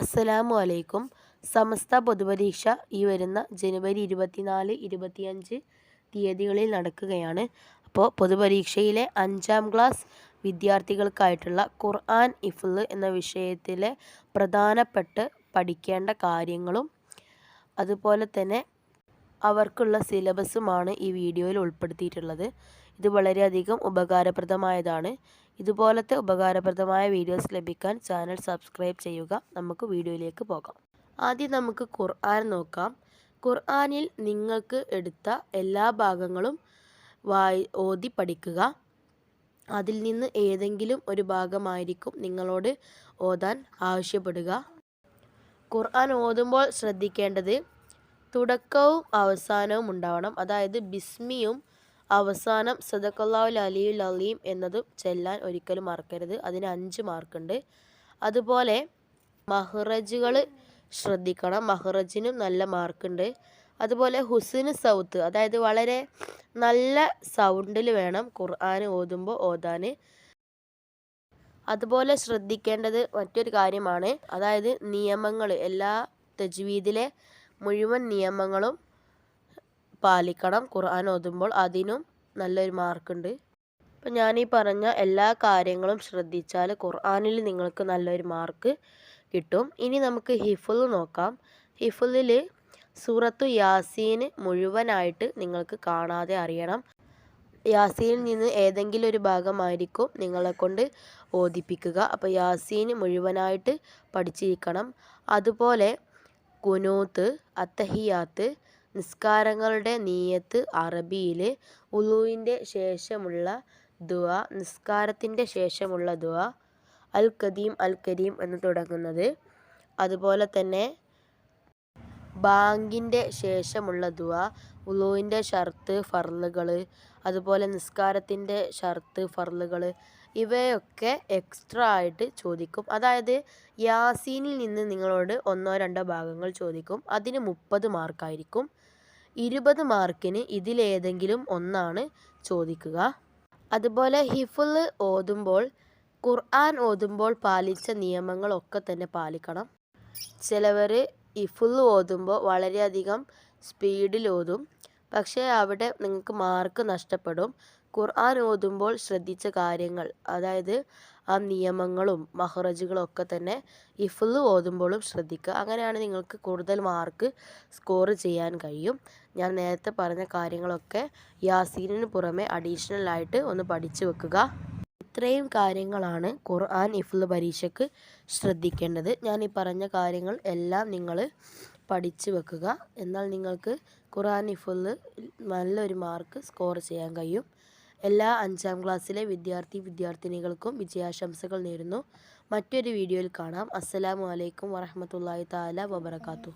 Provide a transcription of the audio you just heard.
അസ്സലാമു അലൈക്കും. സമസ്ത പൊതുപരീക്ഷ ഈ വരുന്ന ജനുവരി ഇരുപത്തിനാല് ഇരുപത്തിയഞ്ച് തീയതികളിൽ നടക്കുകയാണ്. അപ്പോൾ പൊതുപരീക്ഷയിലെ അഞ്ചാം ക്ലാസ് വിദ്യാർത്ഥികൾക്കായിട്ടുള്ള ഖുർആൻ ഇഫ്ല് എന്ന വിഷയത്തിലെ പ്രധാനപ്പെട്ട് പഠിക്കേണ്ട കാര്യങ്ങളും അതുപോലെ തന്നെ അവർക്കുള്ള സിലബസുമാണ് ഈ വീഡിയോയിൽ ഉൾപ്പെടുത്തിയിട്ടുള്ളത്. ഇത് വളരെയധികം ഉപകാരപ്രദമായതാണ്. ഇതുപോലത്തെ ഉപകാരപ്രദമായ വീഡിയോസ് ലഭിക്കാൻ ചാനൽ സബ്സ്ക്രൈബ് ചെയ്യുക. നമുക്ക് വീഡിയോയിലേക്ക് പോകാം. ആദ്യം നമുക്ക് ഖുർആൻ നോക്കാം. ഖുർആനിൽ നിങ്ങൾക്ക് എടുത്ത എല്ലാ ഭാഗങ്ങളും വായി ഓതി പഠിക്കുക. അതിൽ നിന്ന് ഏതെങ്കിലും ഒരു ഭാഗമായിരിക്കും നിങ്ങളോട് ഓതാൻ ആവശ്യപ്പെടുക. ഖുർആൻ ഓതുമ്പോൾ ശ്രദ്ധിക്കേണ്ടത് തുടക്കവും അവസാനവും ഉണ്ടാവണം. അതായത് ബിസ്മിയും അവസാനം സദക്കല്ലാഹുൽ അലിയുൽ അലീം എന്നതും ചെല്ലാൻ ഒരിക്കലും മറക്കരുത്. അതിന് അഞ്ച് മാർക്കുണ്ട്. അതുപോലെ മഹ്റജുകൾ ശ്രദ്ധിക്കണം. മഹ്റജിനും നല്ല മാർക്കുണ്ട്. അതുപോലെ ഹുസിന് സൗത്ത് അതായത് വളരെ നല്ല സൗണ്ടിൽ വേണം ഖുർആൻ ഓതുമ്പോൾ ഓതാൻ അതുപോലെ ശ്രദ്ധിക്കേണ്ടത് മറ്റൊരു കാര്യമാണ്. അതായത് നിയമങ്ങൾ എല്ലാ തജ്വീദിലെ മുഴുവൻ നിയമങ്ങളും പാലിക്കണം. ഖുർആൻ ഓതുമ്പോൾ അതിനും നല്ലൊരു മാർക്കുണ്ട്. അപ്പം ഞാൻ ഈ പറഞ്ഞ എല്ലാ കാര്യങ്ങളും ശ്രദ്ധിച്ചാൽ ഖുർആനിൽ നിങ്ങൾക്ക് നല്ലൊരു മാർക്ക് കിട്ടും. ഇനി നമുക്ക് ഹിഫുൽ നോക്കാം. ഹിഫുലിൽ സൂറത്തു യാസീൻ മുഴുവനായിട്ട് നിങ്ങൾക്ക് കാണാതെ അറിയണം. യാസീനിൽ നിന്ന് ഏതെങ്കിലും ഒരു ഭാഗമായിരിക്കും നിങ്ങളെ കൊണ്ട് ഓദിപ്പിക്കുക അപ്പോൾ യാസീൻ മുഴുവനായിട്ട് പഠിച്ചിരിക്കണം. അതുപോലെ കുനൂത്ത് അത്തഹിയാത്ത് നിസ്കാരങ്ങളുടെ നീയത്ത് അറബിയിൽ ഉളുവിന്റെ ശേഷമുള്ള ദുവ നിസ്കാരത്തിന്റെ ശേഷമുള്ള ദുവ അൽ കദീം അൽ കരീം എന്ന് തുടങ്ങുന്നത്. അതുപോലെ തന്നെ ബാങ്കിന്റെ ശേഷമുള്ള ദുവ ഉളുവിന്റെ ഷർത്ത് ഫർലുകൾ അതുപോലെ നിസ്കാരത്തിന്റെ ഷർത്ത് ഫർലുകൾ ഇവയൊക്കെ എക്സ്ട്രാ ആയിട്ട് ചോദിക്കും. അതായത് യാസീനിൽ നിന്ന് നിങ്ങളോട് ഒന്നോ രണ്ടോ ഭാഗങ്ങൾ ചോദിക്കും. അതിന് മുപ്പത് മാർക്കായിരിക്കും. ഇരുപത് മാർക്കിന് ഇതിലേതെങ്കിലും ഒന്നാണ് ചോദിക്കുക. അതുപോലെ ഹിഫുൽ ഓതുമ്പോൾ ഖുർആൻ ഓതുമ്പോൾ പാലിച്ച നിയമങ്ങളൊക്കെ തന്നെ പാലിക്കണം. ചിലവർ ഇഫുൽ ഓതുമ്പോൾ വളരെയധികം സ്പീഡിൽ ഓതും. പക്ഷേ അവിടെ നിങ്ങൾക്ക് മാർക്ക് നഷ്ടപ്പെടും. ഖുർആൻ ഓതുമ്പോൾ ശ്രദ്ധിച്ച കാര്യങ്ങൾ അതായത് ആ നിയമങ്ങളും മഹ്റജുകളും ഒക്കെ തന്നെ ഇഫുൽ ഓതുമ്പോഴും ശ്രദ്ധിക്കുക. അങ്ങനെയാണ് നിങ്ങൾക്ക് കൂടുതൽ മാർക്ക് സ്കോർ ചെയ്യാൻ കഴിയും. ഞാൻ നേരത്തെ പറഞ്ഞ കാര്യങ്ങളൊക്കെ യാസീനിന് പുറമെ അഡീഷണൽ ആയിട്ട് ഒന്ന് പഠിച്ചു വെക്കുക. ഇത്രയും കാര്യങ്ങളാണ് ഖുർആൻ ഇഫ്ല് പരീക്ഷയ്ക്ക് ശ്രദ്ധിക്കേണ്ടത്. ഞാൻ ഈ പറഞ്ഞ കാര്യങ്ങൾ എല്ലാം നിങ്ങൾ പഠിച്ചു വെക്കുക. എന്നാൽ നിങ്ങൾക്ക് ഖുർആൻ ഇഫ്ല് നല്ലൊരു മാർക്ക് സ്കോർ ചെയ്യാൻ കഴിയും. എല്ലാ അഞ്ചാം ക്ലാസ്സിലെ വിദ്യാർത്ഥി വിദ്യാർത്ഥിനികൾക്കും വിജയാശംസകൾ നേരുന്നു. മറ്റൊരു വീഡിയോയിൽ കാണാം. അസ്സലാമു അലൈക്കും വറഹമത്തല്ലാഹി താല വബർക്കാത്തു